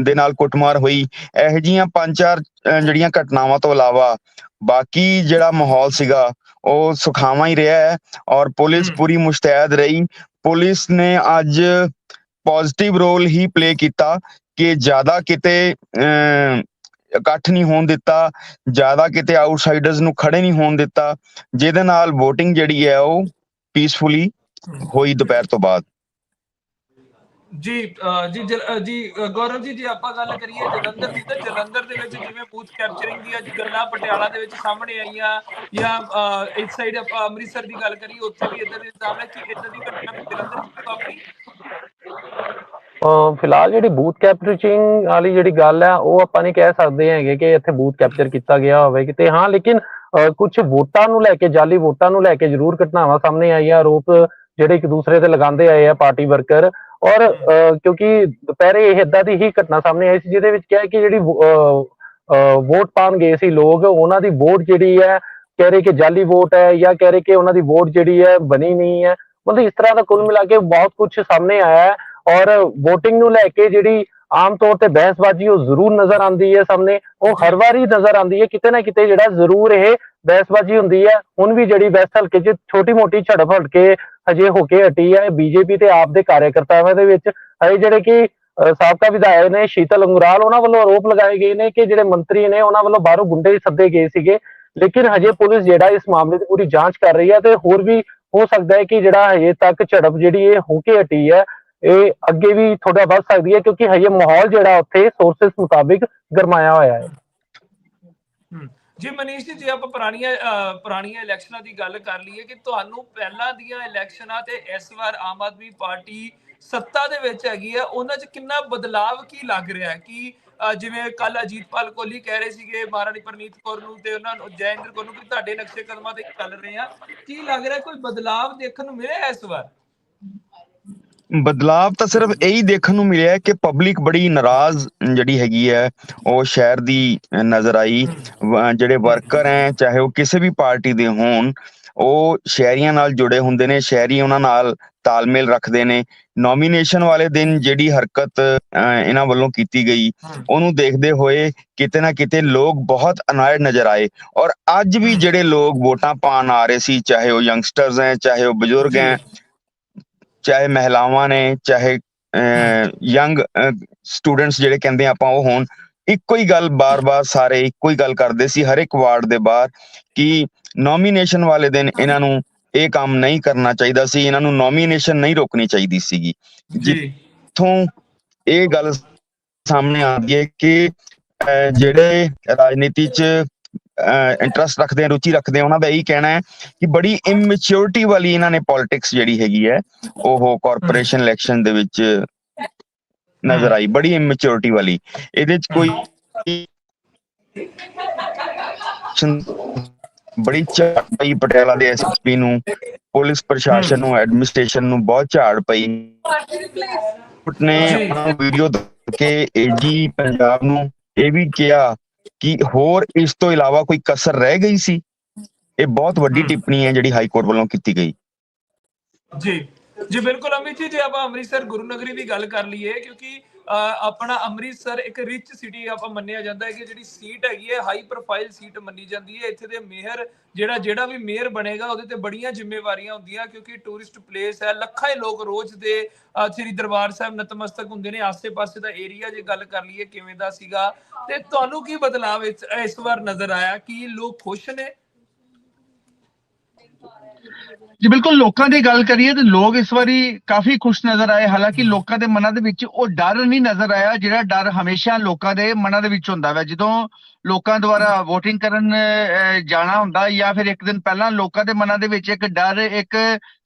ਦੇ ਨਾਲ ਕੁੱਟਮਾਰ ਹੋਈ। ਇਹੋ ਜੀਆਂ ਪੰਜ ਚਾਰ ਜਿਹੜੀਆਂ ਘਟਨਾਵਾਂ ਤੋਂ ਇਲਾਵਾ ਬਾਕੀ ਜਿਹੜਾ ਮਾਹੌਲ ਸੀਗਾ ਉਹ ਸੁਖਾਵਾਂ ਹੀ ਰਿਹਾ ਹੈ ਔਰ ਪੁਲਿਸ। ਪੂਰੀ ਮੁਸ਼ਤੈਦ ਰਹੀ। ਪੁਲਿਸ ਨੇ ਅੱਜ ਪੋਜ਼ਿਟਿਵ ਰੋਲ ਹੀ ਪਲੇ ਕੀਤਾ ਕਿ ਜ਼ਿਆਦਾ ਕਿਤੇ ਇਕੱਠ ਨਹੀਂ ਹੋਣ ਦਿੱਤਾ ਜ਼ਿਆਦਾ ਕਿਤੇ ਆਊਟਸਾਈਡਰਸ ਨੂੰ ਖੜੇ ਨਹੀਂ ਹੋਣ ਦਿੱਤਾ ਜਿਹਦੇ ਨਾਲ VOTING ਜਿਹੜੀ ਹੈ ਉਹ ਪੀਸਫੁਲੀ ਹੋਈ ਦੁਪਹਿਰ ਤੋਂ ਬਾਅਦ। ਜੀ ਜੀ ਜੀ ਗੌਰਵ ਜੀ, ਜੇ ਆਪਾਂ ਗੱਲ ਕਰੀਏ ਜਲੰਧਰ ਦੀ, ਤਾਂ ਜਲੰਧਰ ਦੇ ਵਿੱਚ ਜਿਵੇਂ ਬੂਥ ਕੈਪਚਰਿੰਗ ਦੀਆਂ ਗੱਲਾਂ ਪਟਿਆਲਾ ਦੇ ਵਿੱਚ ਸਾਹਮਣੇ ਆਈਆਂ ਜਾਂ ਇਸ ਸਾਈਡ ਆਪਾਂ ਅੰਮ੍ਰਿਤਸਰ ਦੀ ਗੱਲ ਕਰੀਏ, ਉੱਥੇ ਵੀ ਇਦਾਂ ਦੇ ਇਲਜ਼ਾਮ ਹੈ ਕਿ ਇਦਾਂ ਦੀ ਘਟਨਾ ਜਲੰਧਰ ਵਿੱਚ ਵਾਪਰੀ? ਫਿਲਹਾਲ ਜਿਹੜੀ ਬੂਥ ਕੈਪਚਰਿੰਗ ਵਾਲੀ ਜਿਹੜੀ ਗੱਲ ਹੈ ਉਹ ਆਪਾਂ ਨਹੀਂ ਕਹਿ ਸਕਦੇ ਹੈਗੇ ਕਿ ਇੱਥੇ ਬੂਥ ਕੈਪਚਰ ਕੀਤਾ ਗਿਆ ਹੋਵੇ ਕਿਤੇ। ਹਾਂ, ਲੇਕਿਨ ਕੁਝ ਵੋਟਾਂ ਨੂੰ ਲੈ ਕੇ, ਜਾਲੀ ਵੋਟਾਂ ਨੂੰ ਲੈ ਕੇ ਜ਼ਰੂਰ ਘਟਨਾਵਾਂ ਸਾਹਮਣੇ ਆਈਆਂ। ਆਰੋਪ ਜਿਹੜੇ ਇੱਕ ਦੂਸਰੇ ਤੇ ਲਗਾਉਂਦੇ ਆਏ ਆ ਪਾਰਟੀ ਵਰਕਰ ਔਰ ਕਿਉਂਕਿ ਦੁਪਹਿਰੇ ਇਹ ਇਦਾਂ ਦੀ ਹੀ ਘਟਨਾ ਸਾਹਮਣੇ ਆਈ ਸੀ ਜਿਹਦੇ ਵਿੱਚ ਕਿਹਾ ਕਿ ਜਿਹੜੀ ਵੋਟ ਪਾਉਣ ਗਏ ਸੀ ਲੋਕ ਉਹਨਾਂ ਦੀ ਵੋਟ ਜਿਹੜੀ ਹੈ ਕਹਿ ਰਹੇ ਕਿ ਜਾਲੀ ਵੋਟ ਹੈ ਜਾਂ ਕਹਿ ਰਹੇ ਕਿ ਉਹਨਾਂ ਦੀ ਵੋਟ ਜਿਹੜੀ ਹੈ ਬਣੀ ਨਹੀਂ ਹੈ ਮਤਲਬ ਇਸ ਤਰ੍ਹਾਂ ਦਾ ਕੁੱਲ ਮਿਲਾ ਕੇ ਬਹੁਤ ਕੁਝ ਸਾਹਮਣੇ ਆਇਆ ਹੈ। ਔਰ VOTING ਨੂੰ ਲੈ ਕੇ ਜਿਹੜੀ ਆਮ ਤੌਰ ਤੇ ਬਹਿਸਬਾਜ਼ੀ ਉਹ ਜ਼ਰੂਰ ਨਜ਼ਰ ਆਉਂਦੀ ਹੈ ਸਾਹਮਣੇ। ਉਹ ਹਰ ਵਾਰੀ ਨਜ਼ਰ ਆਉਂਦੀ ਹੈ। ਕਿਤੇ ਨਾ ਕਿਤੇ ਜਿਹੜਾ ਜ਼ਰੂਰ ਇਹ ਬਹਿਸਬਾਜ਼ੀ ਹੁੰਦੀ ਹੈ ਹੁਣ ਵੀ ਜਿਹੜੀ ਵੈਸਟ ਹਲਕੇ 'ਚ ਛੋਟੀ ਮੋਟੀ ਝੜਪ ਹਲਕੇ ਹਜੇ ਹੋ ਕੇ ਹਟੀ ਹੈ ਬੀਜੇਪੀ ਤੇ ਆਪ ਦੇ ਕਾਰਜਕਰਤਾਵਾਂ ਦੇ ਵਿੱਚ। ਹਜੇ ਜਿਹੜੇ ਕਿ ਸਾਬਕਾ ਵਿਧਾਇਕ ਨੇ ਸ਼ੀਤਲ ਅੰਗਰਾਲ, ਉਹਨਾਂ ਵੱਲੋਂ ਆਰੋਪ ਲਗਾਏ ਗਏ ਨੇ ਕਿ ਜਿਹੜੇ ਮੰਤਰੀ ਨੇ, ਉਹਨਾਂ ਵੱਲੋਂ ਬਾਹਰੋਂ ਗੁੰਡੇ ਸੱਦੇ ਗਏ ਸੀਗੇ। ਲੇਕਿਨ ਹਜੇ ਪੁਲਿਸ ਜਿਹੜਾ ਇਸ ਮਾਮਲੇ ਦੀ ਪੂਰੀ ਜਾਂਚ ਕਰ ਰਹੀ ਹੈ ਤੇ ਹੋਰ ਵੀ ਹੋ ਸਕਦਾ ਹੈ ਕਿ ਜਿਹੜਾ ਹਜੇ ਤੱਕ ਝੜਪ ਜਿਹੜੀ ਇਹ ਹੋ ਕੇ ਹਟੀ ਹੈ ਇਹ ਅੱਗੇ ਵੀ ਥੋੜਾ ਵੱਧ ਸਕਦੀ ਹੈ, ਕਿਉਂਕਿ ਹਜੇ ਮਾਹੌਲ ਜਿਹੜਾ ਉੱਥੇ ਸੋਰਸਸ ਮੁਤਾਬਿਕ ਗਰਮਾਇਆ ਹੋਇਆ ਹੈ। ਜੇ ਮਨੀਸ਼ ਜੀ, ਜੇ ਆਪਾਂ ਪੁਰਾਣੀਆਂ ਪੁਰਾਣੀਆਂ ਇਲੈਕਸ਼ਨਾਂ ਦੀ ਗੱਲ ਕਰ ਲਈਏ ਕਿ ਤੁਹਾਨੂੰ ਪਹਿਲਾਂ ਦੀਆਂ ਇਲੈਕਸ਼ਨਾਂ ਤੇ ਇਸ ਵਾਰ ਆਮ ਆਦਮੀ ਪਾਰਟੀ ਸੱਤਾ ਦੇ ਵਿੱਚ ਹੈਗੀ ਆ, ਉਹਨਾਂ 'ਚ ਕਿੰਨਾ ਬਦਲਾਵ ਕੀ ਲੱਗ ਰਿਹਾ? ਹੈ ਕਿ ਜਿਵੇਂ ਕੱਲ ਅਜੀਤਪਾਲ ਕੋਹਲੀ ਕਹਿ ਰਹੇ ਸੀਗੇ, ਮਹਾਰਾਣੀ ਪ੍ਰਨੀਤ ਕੌਰ ਨੂੰ ਤੇ ਉਹਨਾਂ ਨੂੰ, ਜੈਇੰਦਰ ਕੌਰ ਨੂੰ ਕਿ ਤੁਹਾਡੇ ਨਕਸ਼ੇ ਕਦਮਾਂ ਤੇ ਚੱਲ ਰਹੇ ਆ। ਕੀ ਲੱਗ ਰਿਹਾ? ਕੋਈ ਬਦਲਾਵ ਦੇਖਣ ਨੂੰ ਮਿਲਿਆ ਇਸ ਵਾਰ? ਬਦਲਾਵ ਤਾਂ ਸਿਰਫ ਇਹੀ ਦੇਖਣ ਨੂੰ ਮਿਲਿਆ ਕਿ ਪਬਲਿਕ ਬੜੀ ਨਾਰਾਜ਼ ਜਿਹੜੀ ਹੈਗੀ ਹੈ, ਉਹ ਸ਼ਹਿਰ ਦੀ ਨਜ਼ਰ ਆਈ। ਜਿਹੜੇ ਵਰਕਰ ਹੈ, ਚਾਹੇ ਉਹ ਕਿਸੇ ਵੀ ਪਾਰਟੀ ਦੇ ਹੋਣ, ਉਹ ਸ਼ਹਿਰੀਆਂ ਨਾਲ ਜੁੜੇ ਹੁੰਦੇ ਨੇ, ਸ਼ਹਿਰੀ ਉਹਨਾਂ ਨਾਲ ਤਾਲਮੇਲ ਰੱਖਦੇ ਨੇ। ਨੋਮੀਨੇਸ਼ਨ ਵਾਲੇ ਦਿਨ ਜਿਹੜੀ ਹਰਕਤ ਇਹਨਾਂ ਵੱਲੋਂ ਕੀਤੀ ਗਈ, ਉਹਨੂੰ ਦੇਖਦੇ ਹੋਏ ਕਿਤੇ ਨਾ ਕਿਤੇ ਲੋਕ ਬਹੁਤ ਅਨਾਇਡ ਨਜ਼ਰ ਆਏ। ਔਰ ਅੱਜ ਵੀ ਜਿਹੜੇ ਲੋਕ ਵੋਟਾਂ ਪਾਣ ਆ ਰਹੇ ਸੀ, ਚਾਹੇ ਉਹ ਯੰਗਸਟਰਸ ਹੈ, ਚਾਹੇ ਉਹ ਬਜ਼ੁਰਗ ਹੈ ਚਾਹੇ ਮਹਿਲਾਵਾਂ ਨੇ ਚਾਹੇ ਯੰਗ ਸਟੂਡੈਂਟਸ ਜਿਹੜੇ ਕਹਿੰਦੇ ਆਪਾਂ ਉਹ ਹੋਣ ਇੱਕੋ ਹੀ ਗੱਲ ਬਾਰ-ਬਾਰ ਸਾਰੇ ਇੱਕੋ ਹੀ ਗੱਲ ਕਰਦੇ ਸੀ ਹਰ ਇੱਕ ਵਾਰਡ ਦੇ ਬਾਹਰ ਕਿ ਨੋਮੀਨੇਸ਼ਨ ਵਾਲੇ ਦਿਨ ਇਹਨਾਂ ਨੂੰ ਇਹ ਕੰਮ ਨਹੀਂ ਕਰਨਾ ਚਾਹੀਦਾ ਸੀ ਇਹਨਾਂ ਨੂੰ ਨੋਮੀਨੇਸ਼ਨ ਨਹੀਂ ਰੋਕਣੀ ਚਾਹੀਦੀ ਸੀਗੀ। ਜੀ। ਇੱਥੋਂ ਇਹ ਗੱਲ ਸਾਹਮਣੇ ਆਉਂਦੀ ਹੈ ਕਿ ਜਿਹੜੇ ਰਾਜਨੀਤੀ 'ਚ ਇੰਟਰਸਟ ਰੱਖਦੇ ਆ ਰੁਚੀ ਰੱਖਦੇ ਆ ਉਹਨਾਂ ਦਾ ਇਹੀ ਕਹਿਣਾ ਹੈ ਕਿ ਬੜੀ ਇਮੈਚੁਰਿਟੀ ਵਾਲੀ ਇਹਨਾਂ ਨੇ ਪੋਲਿਟਿਕਸ ਜਿਹੜੀ ਹੈਗੀ ਹੈ ਉਹ ਕਾਰਪੋਰੇਸ਼ਨ ਇਲੈਕਸ਼ਨ ਦੇ ਵਿੱਚ ਨਜ਼ਰ ਆਈ ਬੜੀ ਇਮੈਚੁਰਿਟੀ ਵਾਲੀ। ਇਹਦੇ 'ਚ ਕੋਈ ਬੜੀ ਝਾੜ ਪਈ ਪਟਿਆਲਾ ਦੇ ਐਸਪੀ ਨੂੰ ਪੁਲਿਸ ਪ੍ਰਸ਼ਾਸਨ ਨੂੰ ਐਡਮਿਨਿਸਟ੍ਰੇਸ਼ਨ ਨੂੰ ਬਹੁਤ ਝਾੜ ਪਈ। ਨੇ ਵੀਡੀਓ ਕੇ ਏਜੀ ਪੰਜਾਬ ਨੂੰ ਇਹ ਵੀ ਕਿਹਾ ਕਿ ਹੋਰ ਇਸ ਤੋਂ ਇਲਾਵਾ ਕੋਈ ਕਸਰ ਰਹਿ ਗਈ ਸੀ? ਇਹ ਬਹੁਤ ਵੱਡੀ। ਟਿੱਪਣੀ ਹੈ ਜਿਹੜੀ ਹਾਈ ਕੋਰਟ ਵੱਲੋਂ ਕੀਤੀ ਗਈ। ਜੀ। ਜੀ ਬਿਲਕੁਲ ਅਮਿਤ ਜੀ ਜੇ ਆਪਾਂ ਅੰਮ੍ਰਿਤਸਰ ਗੁਰੂ ਨਗਰੀ ਦੀ ਗੱਲ ਕਰ ਲਈਏ ਕਿਉਂਕਿ ਆਪਣਾ ਅੰਮ੍ਰਿਤਸਰ ਇੱਕ ਰਿਚ ਸਿਟੀ ਆਪਾਂ ਮੰਨਿਆ ਜਾਂਦਾ ਹੈ ਕਿ ਜਿਹੜੀ ਸੀਟ ਹੈਗੀ ਹੈ ਹਾਈ ਪ੍ਰੋਫਾਈਲ ਸੀਟ ਮੰਨੀ ਜਾਂਦੀ ਹੈ। ਇੱਥੇ ਦੇ ਮੇਅਰ ਜਿਹੜਾ ਜਿਹੜਾ ਵੀ ਮੇਅਰ ਬਣੇਗਾ, ਉਹਦੇ ਤੇ ਬੜੀਆਂ ਜ਼ਿੰਮੇਵਾਰੀਆਂ ਹੁੰਦੀਆਂ ਕਿਉਂਕਿ ਟੂਰਿਸਟ ਪਲੇਸ ਹੈ। ਲੱਖਾਂ ਹੀ ਲੋਕ ਰੋਜ਼ ਦੇ ਸ੍ਰੀ ਦਰਬਾਰ ਸਾਹਿਬ ਨਤਮਸਤਕ ਹੁੰਦੇ ਨੇ। ਆਸੇ-ਪਾਸੇ ਦਾ ਏਰੀਆ ਜੇ ਗੱਲ ਕਰ ਲਈਏ ਕਿਵੇਂ ਦਾ ਸੀਗਾ। ਤੇ ਤੁਹਾਨੂੰ ਕੀ ਬਦਲਾਅ ਇਸ ਵਾਰ ਨਜ਼ਰ ਆਇਆ? ਕਿ ਲੋਕ ਖੁਸ਼ ਨੇ? ਜੀ, ਬਿਲਕੁਲ ਲੋਕਾਂ ਦੀ ਗੱਲ ਕਰੀਏ ਤੇ ਲੋਕ ਇਸ ਵਾਰੀ ਕਾਫੀ ਖੁਸ਼ ਨਜ਼ਰ ਆਏ। ਹਾਲਾਂਕਿ ਲੋਕਾਂ ਦੇ ਮਨਾਂ ਦੇ ਵਿੱਚ ਉਹ ਡਰ ਨਹੀਂ ਨਜ਼ਰ ਆਇਆ, ਜਿਹੜਾ ਡਰ ਹਮੇਸ਼ਾ ਲੋਕਾਂ ਦੇ ਮਨਾਂ ਦੇ ਵਿੱਚ ਹੁੰਦਾ ਹੈ ਜਦੋਂ ਲੋਕਾਂ ਦੁਆਰਾ VOTING ਕਰਨ ਜਾਣਾ ਹੁੰਦਾ ਜਾਂ ਫਿਰ ਇੱਕ ਦਿਨ ਪਹਿਲਾਂ ਲੋਕਾਂ ਦੇ ਮਨਾਂ ਦੇ ਵਿੱਚ ਇੱਕ ਡਰ, ਇੱਕ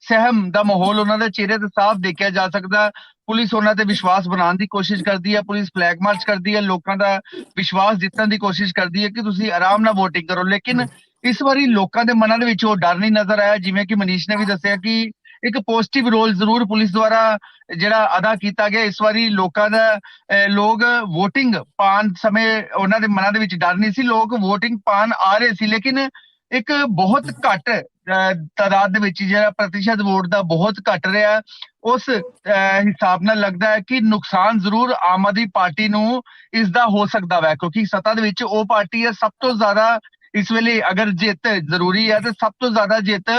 ਸਹਿਮ ਦਾ ਮਾਹੌਲ ਉਹਨਾਂ ਦੇ ਚਿਹਰੇ ਤੇ ਸਾਫ਼ ਦੇਖਿਆ ਜਾ ਸਕਦਾ। ਪੁਲਿਸ ਉਹਨਾਂ ਤੇ ਵਿਸ਼ਵਾਸ ਬਣਾਉਣ ਦੀ ਕੋਸ਼ਿਸ਼ ਕਰਦੀ ਹੈ, ਪੁਲਿਸ ਫਲੈਗ ਮਾਰਚ ਕਰਦੀ ਹੈ, ਲੋਕਾਂ ਦਾ ਵਿਸ਼ਵਾਸ ਜਿੱਤਣ ਦੀ ਕੋਸ਼ਿਸ਼ ਕਰਦੀ ਹੈ ਕਿ ਤੁਸੀਂ ਆਰਾਮ ਨਾਲ VOTING ਕਰੋ। ਲੇਕਿਨ ਇਸ ਵਾਰੀ ਲੋਕਾਂ ਦੇ ਮਨਾਂ ਦੇ ਵਿੱਚ ਉਹ ਡਰ ਨਹੀਂ ਨਜ਼ਰ ਆਇਆ ਜਿਵੇਂ ਕਿ ਮਨੀਸ਼ ਨੇ ਵੀ ਦੱਸਿਆ ਕਿ ਇੱਕ ਪੋਜ਼ਿਟਿਵ ਰੋਲ ਜ਼ਰੂਰ ਪੁਲਿਸ ਦੁਆਰਾ ਜਿਹੜਾ ਅਦਾ ਕੀਤਾ ਗਿਆ। ਇਸ ਵਾਰੀ ਲੋਕਾਂ ਦਾ ਲੋਕ VOTING ਪਾਣ ਸਮੇਂ ਉਹਨਾਂ ਦੇ ਮਨਾਂ ਦੇ ਵਿੱਚ ਡਰ ਨਹੀਂ ਸੀ। ਲੋਕ VOTING ਪਾਣ ਆ ਰਹੇ ਸੀ ਲੇਕਿਨ ਇੱਕ ਬਹੁਤ ਘੱਟ ਅਹ, ਤਾਦਾਦ ਦੇ ਵਿੱਚ ਜਿਹੜਾ ਪ੍ਰਤੀਸ਼ਤ ਵੋਟ ਦਾ ਬਹੁਤ ਘੱਟ ਰਿਹਾ ਉਸ ਅਹ, ਹਿਸਾਬ ਨਾਲ ਲੱਗਦਾ ਹੈ ਕਿ ਨੁਕਸਾਨ ਜ਼ਰੂਰ ਆਮ ਆਦਮੀ ਪਾਰਟੀ ਨੂੰ ਇਸ ਦਾ ਹੋ ਸਕਦਾ ਹੈ ਕਿਉਂਕਿ ਸੱਤਾ ਦੇ ਵਿੱਚ ਉਹ ਪਾਰਟੀ ਹੈ ਸਭ ਤੋਂ ਜ਼ਿਆਦਾ ਇਸ ਵੇਲੇ ਅਗਰ ਜਿੱਤ ਜ਼ਰੂਰੀ ਹੈ ਤੇ ਸਭ ਤੋਂ ਜ਼ਿਆਦਾ ਜਿੱਤ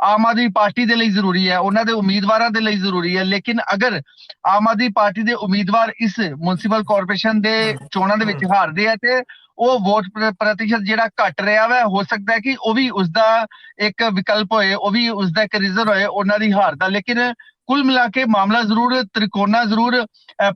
ਆਮ ਆਦਮੀ ਪਾਰਟੀ ਦੇ ਲਈ ਜ਼ਰੂਰੀ ਹੈ ਉਹਨਾਂ ਦੇ ਉਮੀਦਵਾਰਾਂ ਦੇ ਲਈ ਜ਼ਰੂਰੀ ਹੈ। ਲੇਕਿਨ ਅਗਰ ਆਮ ਆਦਮੀ ਪਾਰਟੀ ਦੇ ਉਮੀਦਵਾਰ ਇਸ ਮਿਊਨਿਸਪਲ ਕਾਰਪੋਰੇਸ਼ਨ ਦੇ ਚੋਣਾਂ ਦੇ ਵਿੱਚ ਹਾਰਦੇ ਆ ਤੇ ਉਹ ਵੋਟ ਪ੍ਰਤੀਸ਼ਤ ਜਿਹੜਾ ਘਟ ਰਿਹਾ ਵਾ ਹੋ ਸਕਦਾ ਹੈ ਕਿ ਉਹ ਵੀ ਉਸ ਦਾ ਇੱਕ ਵਿਕਲਪ ਹੋਏ ਉਹ ਵੀ ਉਸ ਦਾ ਇੱਕ ਰੀਜ਼ਨ ਹੋਏ ਉਹਨਾਂ ਦੀ ਹਾਰ ਦਾ। ਲੇਕਿਨ ਕੁੱਲ ਮਿਲਾ ਕੇ ਮਾਮਲਾ ਜ਼ਰੂਰ ਤ੍ਰਿਕੋਣਾ ਜ਼ਰੂਰ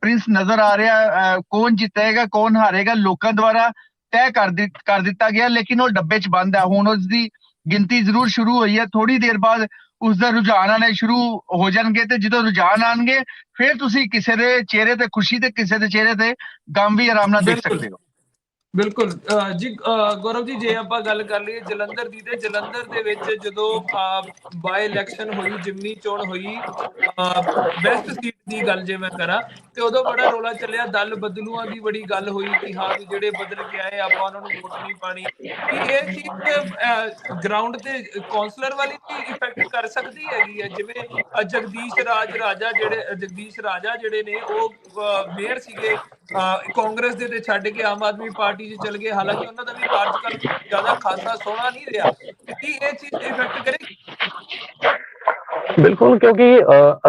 ਪ੍ਰਿੰਸ ਨਜ਼ਰ ਆ ਰਿਹਾ ਅਹ, ਕੌਣ ਜਿੱਤੇਗਾ ਕੌਣ ਹਾਰੇਗਾ ਲੋਕਾਂ ਦੁਆਰਾ ਤੈਅ ਕਰ ਕਰ ਦਿੱਤਾ ਗਿਆ ਲੇਕਿਨ ਉਹ ਡੱਬੇ 'ਚ ਬੰਦ ਹੈ। ਹੁਣ ਉਸ ਦੀ ਗਿਣਤੀ ਜ਼ਰੂਰ ਸ਼ੁਰੂ ਹੋਈ ਹੈ। ਥੋੜੀ ਦੇਰ ਬਾਅਦ ਉਸ ਦਾ ਰੁਝਾਨ ਆਣੇ ਸ਼ੁਰੂ ਹੋ ਜਾਣਗੇ ਤੇ ਜਦੋਂ ਰੁਝਾਨ ਆਣਗੇ ਫਿਰ ਤੁਸੀਂ ਕਿਸੇ ਦੇ ਚਿਹਰੇ ਤੇ ਖੁਸ਼ੀ ਤੇ ਕਿਸੇ ਦੇ ਚਿਹਰੇ ਤੇ ਗਮ ਵੀ ਆਰਾਮ ਨਾਲ ਦੇਖ। ਸਕਦੇ ਹੋ। ਬਿਲਕੁਲ। ਜੀ ਗੌਰਵ ਜੀ ਜੇ ਆਪਾਂ ਗੱਲ ਕਰ ਲਈਏ ਜਲੰਧਰ ਦੀ ਤੇ ਜਲੰਧਰ ਦੇ ਵਿੱਚ ਜਦੋਂ ਬਾਈ ਇਲੈਕਸ਼ਨ ਹੋਈ ਜਿਮਨੀ ਚੋਣ ਹੋਈ ਵੈਸਟ ਸੀਟ ਦੀ ਗੱਲ ਜੇ ਮੈਂ ਕਰਾਂ, ਤੇ ਉਦੋਂ ਬੜਾ ਰੋਲਾ ਚੱਲਿਆ, ਦਲ ਬਦਲੂਆਂ ਦੀ ਬੜੀ ਗੱਲ ਹੋਈ ਕਿ ਹਾਂ ਵੀ ਜਿਹੜੇ ਬਦਲ ਕੇ ਆਏ, ਆਪਾਂ ਉਹਨਾਂ ਨੂੰ ਵੋਟ ਨਹੀਂ ਪਾਣੀ। ਕਿ ਇਹ ਚੀਜ਼ ਗਰਾਊਂਡ ਤੇ ਕਾਉਂਸਲਰ ਵਾਲੀ ਵੀ ਇਫੈਕਟ ਕਰ ਸਕਦੀ ਹੈਗੀ ਹੈ, ਜਿਵੇਂ ਜਗਦੀਸ਼ ਰਾਜ ਰਾਜਾ ਜਿਹੜੇ, ਜਗਦੀਸ਼ ਰਾਜਾ ਜਿਹੜੇ ਨੇ, ਉਹ ਮੇਅਰ ਸੀਗੇ ਕਾਂਗਰਸ ਦੇ ਤੇ ਛੱਡ ਕੇ ਆਮ ਆਦਮੀ ਪਾਰਟੀ 'ਚ ਚਲ ਗਏ। ਹਾਲਾਂਕਿ ਉਹਨਾਂ ਦਾ ਵੀ ਕਾਰਜਕਾਲ ਜ਼ਿਆਦਾ ਖਾਸਾ ਸੋਹਣਾ ਨਹੀਂ ਰਿਹਾ। ਤੇ ਕੀ ਇਹ ਚੀਜ਼ ਇਫੈਕਟ ਕਰੇਗੀ ਬਿਲਕੁਲ, ਕਿਉਂਕਿ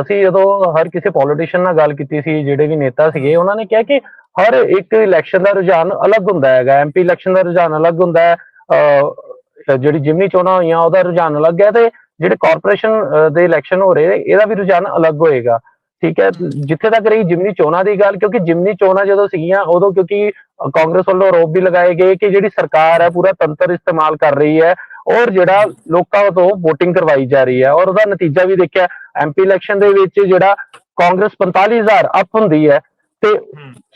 ਅਸੀਂ ਜਦੋਂ ਹਰ ਕਿਸੇ ਪੋਲੀਟੀਸ਼ੀਅਨ ਨਾਲ ਗੱਲ ਕੀਤੀ ਸੀ, ਜਿਹੜੇ ਵੀ ਨੇਤਾ ਸੀਗੇ, ਉਹਨਾਂ ਨੇ ਕਿਹਾ ਕਿ ਹਰ ਇੱਕ ਇਲੈਕਸ਼ਨ ਦਾ ਰੁਝਾਨ ਅਲੱਗ ਹੁੰਦਾ ਹੈਗਾ। ਐਮਪੀ ਇਲੈਕਸ਼ਨ ਦਾ ਰੁਝਾਨ ਅਲੱਗ ਹੁੰਦਾ ਹੈ। ਜਿਹੜੀ ਜਿਮਨੀ ਚੋਣਾਂ ਹੋਈਆਂ, ਉਹਦਾ ਰੁਝਾਨ ਅਲੱਗ ਹੈ ਤੇ ਜਿਹੜੇ ਕਾਰਪੋਰੇਸ਼ਨ ਦੇ ਇਲੈਕਸ਼ਨ ਹੋ ਰਹੇ ਇਹਦਾ ਵੀ ਰੁਝਾਨ ਅਲੱਗ ਹੋਏਗਾ। ਠੀਕ ਹੈ? ਜਿੱਥੇ ਤੱਕ ਰਹੀ ਜਿਮਨੀ ਚੋਣਾਂ ਦੀ ਗੱਲ, ਕਿਉਂਕਿ ਜਿਮਨੀ ਚੋਣਾਂ ਜਦੋਂ ਸੀਗੀਆਂ, ਉਦੋਂ ਕਿਉਂਕਿ ਕਾਂਗਰਸ ਵੱਲੋਂ ਆਰੋਪ ਵੀ ਲਗਾਏ ਗਏ ਕਿ ਜਿਹੜੀ ਸਰਕਾਰ ਹੈ, ਪੂਰਾ ਤੰਤਰ ਇਸਤੇਮਾਲ ਕਰ ਰਹੀ ਹੈ। ਔਰ ਜਿਹੜਾ ਲੋਕਾਂ ਤੋਂ VOTING ਕਰਵਾਈ ਜਾ ਰਹੀ ਹੈ ਔਰ ਉਹਦਾ ਨਤੀਜਾ ਵੀ ਦੇਖਿਆ ਐਮਪੀ ਇਲੈਕਸ਼ਨ ਦੇ ਵਿੱਚ ਜਿਹੜਾ ਕਾਂਗਰਸ 45000 ਅਪ ਹੁੰਦੀ ਹੈ ਤੇ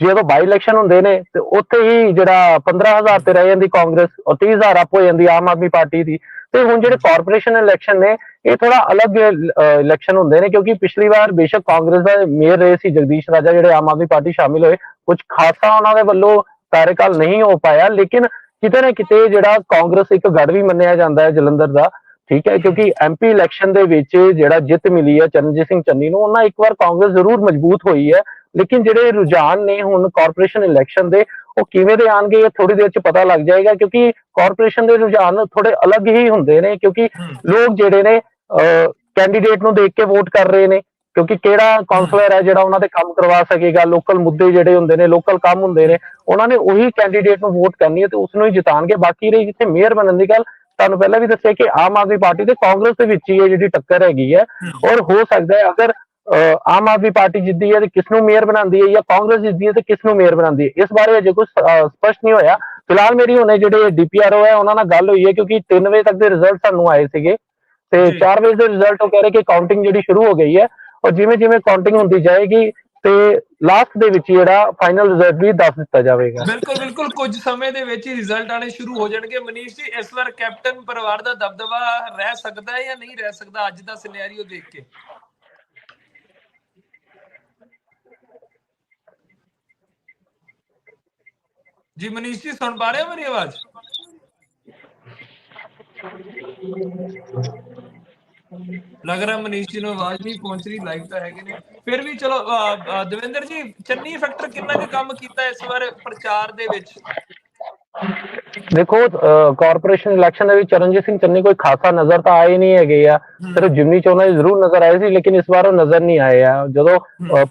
ਜਦੋਂ ਬਾਈ ਇਲੈਕਸ਼ਨ ਹੁੰਦੇ ਨੇ ਤੇ ਉੱਥੇ ਹੀ ਜਿਹੜਾ 15000 ਤੇ ਰਹਿ ਜਾਂਦੀ ਕਾਂਗਰਸ ਔਰ 30000 ਅਪ ਹੋ ਜਾਂਦੀ ਆਮ ਆਦਮੀ ਪਾਰਟੀ ਦੀ। ਤੇ ਹੁਣ ਜਿਹੜੇ ਕਾਰਪੋਰੇਸ਼ਨ ਇਲੈਕਸ਼ਨ ਨੇ ਇਹ ਥੋੜਾ ਅਲੱਗ ਇਲੈਕਸ਼ਨ ਹੁੰਦੇ ਨੇ ਕਿਉਂਕਿ ਪਿਛਲੀ ਵਾਰ ਬੇਸ਼ੱਕ ਕਾਂਗਰਸ ਦਾ ਮੇਅਰ ਰਹੇ ਸੀ ਜਗਦੀਸ਼ ਰਾਜਾ ਜਿਹੜੇ ਆਮ ਆਦਮੀ ਪਾਰਟੀ ਸ਼ਾਮਿਲ ਹੋਏ। ਕੁਝ ਖਾਸਾ ਉਹਨਾਂ ਦੇ ਵੱਲੋਂ ਕਾਰਜਕਾਲ ਨਹੀਂ ਹੋ ਪਾਇਆ ਲੇਕਿਨ ਕਿਤੇ ਨਾ ਕਿਤੇ ਜਿਹੜਾ ਕਾਂਗਰਸ ਇੱਕ ਗੜ ਵੀ ਮੰਨਿਆ ਜਾਂਦਾ ਹੈ ਜਲੰਧਰ ਦਾ ਠੀਕ ਹੈ ਕਿਉਂਕਿ ਐਮਪੀ ਇਲੈਕਸ਼ਨ ਦੇ ਵਿੱਚ ਜਿਹੜਾ ਜਿੱਤ ਮਿਲੀ ਹੈ ਚਰਨਜੀਤ ਸਿੰਘ ਚੰਨੀ ਨੂੰ ਉਹਨਾਂ ਇੱਕ ਵਾਰ ਕਾਂਗਰਸ ਜ਼ਰੂਰ ਮਜ਼ਬੂਤ ਹੋਈ ਹੈ ਲੇਕਿਨ ਜਿਹੜੇ ਰੁਝਾਨ ਨੇ ਹੁਣ ਕਾਰਪੋਰੇਸ਼ਨ ਇਲੈਕਸ਼ਨ ਦੇ ਉਹ ਕਿਵੇਂ ਦੇ ਆਣਗੇ ਇਹ ਥੋੜੀ ਦੇਰ ਚ ਪਤਾ ਲੱਗ ਜਾਏਗਾ ਕਿਉਂਕਿ ਕਾਰਪੋਰੇਸ਼ਨ ਦੇ ਰੁਝਾਨ ਥੋੜੇ ਅਲੱਗ ਹੀ ਹੁੰਦੇ ਨੇ ਕਿਉਂਕਿ ਲੋਕ ਜਿਹੜੇ ਨੇ ਕੈਂਡੀਡੇਟ ਨੂੰ ਦੇਖ ਕੇ ਵੋਟ ਕਰ ਰਹੇ ਨੇ ਕਿਉਂਕਿ ਕਿਹੜਾ ਕਾਉਂਸਲਰ ਹੈ ਜਿਹੜਾ ਉਹਨਾਂ ਦੇ ਕੰਮ ਕਰਵਾ ਸਕੇਗਾ? ਲੋਕਲ ਮੁੱਦੇ ਜਿਹੜੇ ਹੁੰਦੇ ਨੇ ਲੋਕਲ ਕੰਮ ਹੁੰਦੇ ਨੇ ਉਹਨਾਂ ਨੇ ਉਹੀ ਕੈਂਡੀਡੇਟ ਨੂੰ ਵੋਟ ਕਰਨੀ ਹੈ ਤੇ ਉਸ ਨੂੰ ਹੀ ਜਿਤਾਣਗੇ। ਬਾਕੀ ਰਹੀ ਜਿੱਥੇ ਮੇਅਰ ਬਣਨ ਦੀ ਗੱਲ ਤੁਹਾਨੂੰ ਪਹਿਲਾਂ ਵੀ ਦੱਸਿਆ ਕਿ ਆਮ ਆਦਮੀ ਪਾਰਟੀ ਤੇ ਕਾਂਗਰਸ ਦੇ ਵਿੱਚ ਹੀ ਇਹ ਜਿਹੜੀ ਟੱਕਰ ਹੈਗੀ ਹੈ। ਔਰ ਹੋ ਸਕਦਾ ਹੈ ਅਗਰ ਆਮ ਆਦਮੀ ਪਾਰਟੀ ਜਿੱਦੀ ਹੈ ਤੇ ਕਿਸ ਨੂੰ ਮੇਅਰ ਬਣਾਉਂਦੀ ਹੈ ਜਾਂ ਕਾਂਗਰਸ ਜਿੱਦੀ ਹੈ ਤੇ ਕਿਸ ਨੂੰ ਮੇਅਰ ਬਣਾਉਂਦੀ ਹੈ। ਇਸ ਬਾਰੇ ਅਜੇ ਕੁਝ ਸਪਸ਼ਟ ਨਹੀਂ ਹੋਇਆ। ਫਿਲਹਾਲ ਮੇਰੀ ਹੁਣੇ ਜਿਹੜੇ ਡੀਪੀਆਰਓ ਹੈ ਉਹਨਾਂ ਨਾਲ ਗੱਲ ਹੋਈ ਹੈ ਕਿਉਂਕਿ 3 ਵਜੇ ਤੱਕ ਦੇ ਰਿਜ਼ਲਟ ਸਾਨੂੰ ਆਏ ਸੀਗੇ। ਤੇ ਜੀ। 4 ਵਜੇ ਦੇ ਰਿਜ਼ਲਟ ਉਹ ਕਹਿ ਰਹੇ ਕਿ ਕਾਊਂਟਿੰਗ ਜਿਹੜੀ ਸ਼ੁਰੂ ਹੋ ਗਈ ਹੈ। ਔਰ ਜਿਵੇਂ ਜਿਵੇਂ ਕਾਊਂਟਿੰਗ ਹੁੰਦੀ ਜਾਏਗੀ ਤੇ ਲਾਸਟ ਦੇ ਵਿੱਚ ਜਿਹੜਾ ਫਾਈਨਲ ਰਿਜ਼ਲਟ ਵੀ ਦੱਸ ਦਿੱਤਾ ਜਾਵੇਗਾ। ਬਿਲਕੁਲ ਬਿਲਕੁਲ। ਕੁਝ ਸਮੇਂ ਦੇ ਵਿੱਚ ਹੀ ਰਿਜ਼ਲਟ ਆਣੇ ਸ਼ੁਰੂ ਹੋ ਜਾਣਗੇ। ਮਨੀਸ਼ ਜੀ, ਇਸ ਵਾਰ ਕੈਪਟਨ ਪਰਿਵਾਰ ਦਾ ਦਬਦਬਾ ਰਹਿ ਸਕਦਾ ਹੈ ਜਾਂ ਨਹੀਂ ਰਹਿ ਸਕਦਾ? ਅੱਜ ਦਾ ਸਿਨੈਰੀਓ ਦੇਖ ਕੇ। ਜੀ, ਮਨੀਸ਼ ਜੀ, ਸੁਣ ਪਾ ਰਹੇ ਹੋ ਮੇਰੀ ਆਵਾਜ਼? ਲੱਗ ਰਿਹਾ ਮਨੀਸ਼ ਜੀ ਨੂੰ ਆਵਾਜ਼ ਨਹੀਂ ਪਹੁੰਚ ਰਹੀ ਲਾਈਵ ਤਾਂ ਹੈਗੇ ਨੇ। ਫਿਰ ਵੀ ਚਲੋ ਦਵਿੰਦਰ ਜੀ ਚੰਨੀ ਫੈਕਟਰ ਕਿੰਨਾ ਕੁ ਕੰਮ ਕੀਤਾ ਇਸ ਵਾਰ ਪ੍ਰਚਾਰ ਦੇ ਵਿੱਚ? ਦੇਖੋ ਕਾਰਪੋਰੇਸ਼ਨ ਇਲੈਕਸ਼ਨ ਦੇ ਵਿੱਚ ਚਰਨਜੀਤ ਸਿੰਘ ਚੰਨੀ ਕੋਈ ਖਾਸਾ ਨਜ਼ਰ ਤਾਂ ਆਏ ਨਹੀਂ ਹੈਗੇ ਆ। ਸਿਰਫ ਜਿਮਨੀ ਚੋਣਾਂ ਜ਼ਰੂਰ ਨਜ਼ਰ ਆਏ ਸੀ ਲੇਕਿਨ ਇਸ ਵਾਰ ਉਹ ਨਜ਼ਰ ਨਹੀਂ ਆਏ ਆ। ਜਦੋਂ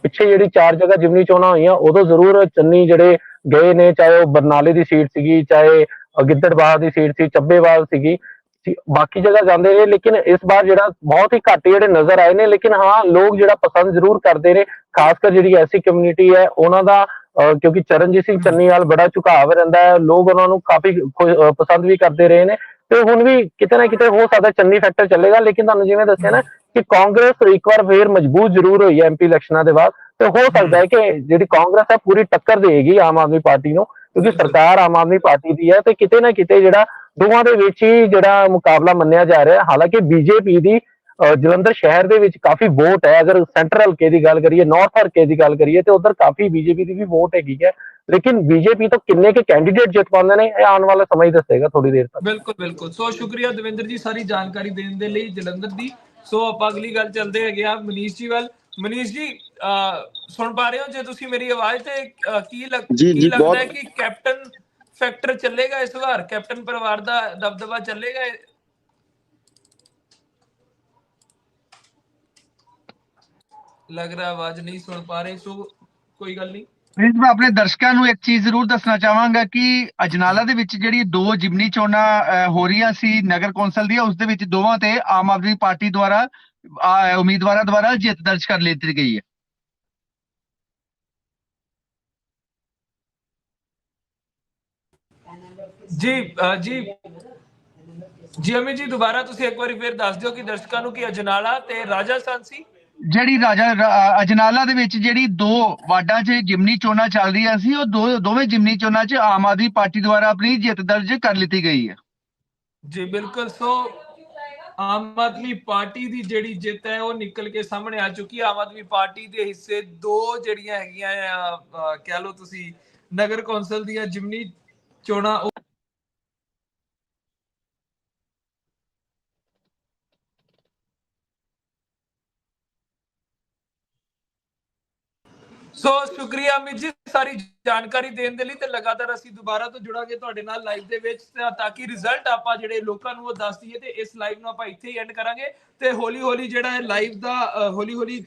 ਪਿੱਛੇ ਜਿਹੜੀ ਚਾਰ ਜਗ੍ਹਾ ਜਿਮਨੀ ਚੋਣਾਂ ਹੋਈਆਂ ਉਦੋਂ ਜ਼ਰੂਰ ਚੰਨੀ ਜਿਹੜੇ ਗਏ ਨੇ ਚਾਹੇ ਉਹ ਬਰਨਾਲੇ ਦੀ ਸੀਟ ਸੀਗੀ ਚਾਹੇ ਗਿੱਦੜਬਾਹਾ ਦੀ ਸੀਟ ਸੀ ਚੱਬੇਵਾਲ ਸੀਗੀ ਬਾਕੀ ਜਗ੍ਹਾ ਜਾਂਦੇ ਨੇ ਲੇਕਿਨ ਇਸ ਵਾਰ ਜਿਹੜਾ ਬਹੁਤ ਹੀ ਘੱਟ ਜਿਹੜੇ ਨਜ਼ਰ ਆਏ ਨੇ ਲੇਕਿਨ ਹਾਂ ਲੋਕ ਜਿਹੜਾ ਪਸੰਦ ਜ਼ਰੂਰ ਕਰਦੇ ਨੇ ਖਾਸ ਕਰ ਜਿਹੜੀ ਐਸੀ ਕਮਿਊਨਿਟੀ ਹੈ ਉਹਨਾਂ ਦਾ ਕਿਉਂਕਿ ਚਰਨਜੀਤ ਸਿੰਘ ਚੰਨੀ ਨਾਲ ਬੜਾ ਝੁਕਾਅ ਰਹਿੰਦਾ ਹੈ ਲੋਕ ਉਹਨਾਂ ਨੂੰ ਕਾਫੀ ਪਸੰਦ ਵੀ ਕਰਦੇ ਰਹੇ ਨੇ ਤੇ ਹੁਣ ਵੀ ਕਿਤੇ ਨਾ ਕਿਤੇ ਹੋ ਸਕਦਾ ਚੰਨੀ ਫੈਕਟਰ ਚੱਲੇਗਾ ਲੇਕਿਨ ਤੁਹਾਨੂੰ ਜਿਵੇਂ ਦੱਸਿਆ ਨਾ ਕਿ ਕਾਂਗਰਸ ਇੱਕ ਵਾਰ ਫੇਰ ਮਜ਼ਬੂਤ ਜ਼ਰੂਰ ਹੋਈ ਹੈ ਐਮਪੀ ਇਲੈਕਸ਼ਨਾਂ ਦੇ ਬਾਅਦ ਤੇ ਹੋ ਸਕਦਾ ਹੈ ਕਿ ਜਿਹੜੀ ਕਾਂਗਰਸ ਹੈ ਪੂਰੀ ਟੱਕਰ ਦੇਗੀ ਆਮ ਆਦਮੀ ਪਾਰਟੀ ਨੂੰ ਕਿਉਂਕਿ ਸਰਕਾਰ ਆਮ ਆਦਮੀ ਪਾਰਟੀ ਦੀ ਹੈ ਤੇ ਕਿਤੇ ਨਾ ਕਿਤੇ ਜਿਹੜਾ ਦੋਵਾਂ ਦੇ ਵਿੱਚ ਹੀ ਜਿਹੜਾ ਮੁਕਾਬਲਾ ਮੰਨਿਆ ਜਾ ਰਿਹਾ ਹੈ। ਹਾਲਾਂਕਿ ਬੀਜੇਪੀ ਦੀ ਜਲੰਧਰ ਸ਼ਹਿਰ ਦੇ ਵਿੱਚ ਕਾਫੀ ਵੋਟ ਹੈ। ਅਗਰ ਸੈਂਟਰਲ ਹਲਕੇ ਦੀ ਗੱਲ ਕਰੀਏ, ਨਾਰਥ ਹਲਕੇ ਦੀ ਗੱਲ ਕਰੀਏ, ਤੇ ਉਧਰ ਕਾਫੀ ਬੀਜੇਪੀ ਦੀ ਵੀ ਵੋਟ ਹੈਗੀ ਹੈ। ਲੇਕਿਨ ਬੀਜੇਪੀ ਤੋਂ ਕਿੰਨੇ ਕੇ ਕੈਂਡੀਡੇਟ ਜਿੱਤ ਪਾਉਂਦੇ ਨੇ, ਇਹ ਆਉਣ ਵਾਲਾ ਸਮਾਂ ਹੀ ਦੱਸੇਗਾ ਥੋੜੀ ਦੇਰ ਤੱਕ। ਬਿਲਕੁਲ ਬਿਲਕੁਲ। ਸੋ ਸ਼ੁਕਰੀਆ ਦਵਿੰਦਰ ਜੀ ਸਾਰੀ ਜਾਣਕਾਰੀ ਦੇਣ ਦੇ ਲਈ ਜਲੰਧਰ ਦੀ। ਸੋ ਆਪਾਂ ਅਗਲੀ ਗੱਲ ਚੱਲਦੇ ਹੈਗੇ ਆ ਮਨੀਸ਼ ਜੀ ਵੱਲ। ਮਨੀਸ਼ ਜੀ ਸੁਣ ਪਾ ਰਹੇ ਹੋ? ਜੇ ਤੁਸੀਂ ਮੇਰੀ ਆਵਾਜ਼ ਤੇ ਕੀ ਲੱਗਦਾ ਹੈ ਕਿ ਕੈਪਟਨ ਫੈਕਟਰ ਚੱਲੇਗਾ ਇਸ ਵਾਰ? ਕੈਪਟਨ ਪਰਿਵਾਰ ਦਾ ਦਬਦਬਾ ਚੱਲੇਗਾ? ਲੱਗ ਰਿਹਾ ਆਵਾਜ਼ ਨਹੀਂ ਸੁਣ ਪਾ ਰਹੇ ਸੋ ਕੋਈ ਗੱਲ ਨਹੀਂ। ਪ੍ਰਿੰਸ ਮੈਂ ਆਪਣੇ ਦਰਸ਼ਕਾਂ ਨੂੰ ਇੱਕ ਚੀਜ਼ ਜ਼ਰੂਰ ਦੱਸਣਾ ਚਾਹਾਂਗਾ ਕਿ ਅਜਨਾਲਾ ਦੇ ਵਿੱਚ ਜਿਹੜੀ ਦੋ ਜਿਮਨੀ ਚੋਣਾਂ ਹੋ ਰਹੀਆਂ ਸੀ ਨਗਰ ਕੌਂਸਲ ਦੀਆਂ ਉਸ ਦੇ ਵਿੱਚ ਦੋਵਾਂ ਤੇ ਆਮ ਆਦਮੀ ਪਾਰਟੀ ਦੁਆਰਾ ਉਮੀਦਵਾਰਾਂ ਦੁਆਰਾ ਜਿੱਤ ਦਰਜ ਕਰ ਲਈ ਗਈ ਹੈ। ਜੀ ਜੀ ਜੀ ਅਮੀ ਜੀ ਦੁਬਾਰਾ ਤੁਸੀਂ ਇੱਕ ਵਾਰੀ ਫੇਰ ਦੱਸ ਦਿਓ ਕਿ ਦਰਸ਼ਕਾਂ ਨੂੰ ਕਿ ਅਜਨਾਲਾ ਤੇ ਰਾਜਸਥਾਨ ਸੀ? ਜਿਹੜੀ ਰਾਜਾ ਅਜਨਾਲਾ ਦੇ ਵਿੱਚ ਜਿਹੜੀ ਦੋ ਵਾਰਡਾਂ 'ਚ ਜਿਮਨੀ ਚੋਣਾਂ ਚੱਲ ਰਹੀਆਂ ਸੀ ਉਹ ਦੋ ਦੋਵੇਂ ਜਿਮਨੀ ਚੋਣਾਂ 'ਚ ਆਮ ਆਦਮੀ ਪਾਰਟੀ ਦੁਆਰਾ ਆਪਣੀ ਜਿੱਤ ਦਰਜ ਕਰ ਲਈ ਗਈ ਹੈ। ਜੀ ਬਿਲਕੁਲ। ਸੋ ਆਮ ਆਦਮੀ ਪਾਰਟੀ ਦੀ ਜਿਹੜੀ ਜਿੱਤ ਹੈ, ਉਹ ਨਿਕਲ ਕੇ ਸਾਹਮਣੇ ਆ ਚੁੱਕੀ ਹੈ। ਆਮ ਆਦਮੀ ਪਾਰਟੀ ਦੇ ਹਿੱਸੇ ਦੋ ਜਿਹੜੀਆਂ ਹੈਗੀਆਂ ਆ ਕਹਿ ਲਓ ਤੁਸੀਂ, ਨਗਰ ਕੌਂਸਲ ਦੀਆਂ ਜਿਮਨੀ ਚੋਣਾਂ ਸੋ ਸ਼ੁਕਰੀਆ ਅਮਿਤ ਜੀ ਸਾਰੀ ਜਾਣਕਾਰੀ ਦੇਣ ਦੇ ਲਈ ਤੇ ਲਗਾਤਾਰ ਅਸੀਂ ਦੁਬਾਰਾ ਤੋਂ ਜੁੜਾਂਗੇ ਤੁਹਾਡੇ ਨਾਲ ਲਾਈਵ ਦੇ ਵਿੱਚ ਤਾਂ- ਕਿ ਰਿਜ਼ਲਟ ਆਪਾਂ ਜਿਹੜੇ ਲੋਕਾਂ ਨੂੰ ਉਹ ਦੱਸ ਦਈਏ ਤੇ ਇਸ ਲਾਈਵ ਨੂੰ ਆਪਾਂ ਇੱਥੇ ਹੀ ਐਂਡ ਕਰਾਂਗੇ ਤੇ ਹੌਲੀ ਹੌਲੀ ਜਿਹੜਾ ਹੈ ਲਾਈਵ ਦਾ ਹੌਲੀ ਹੌਲੀ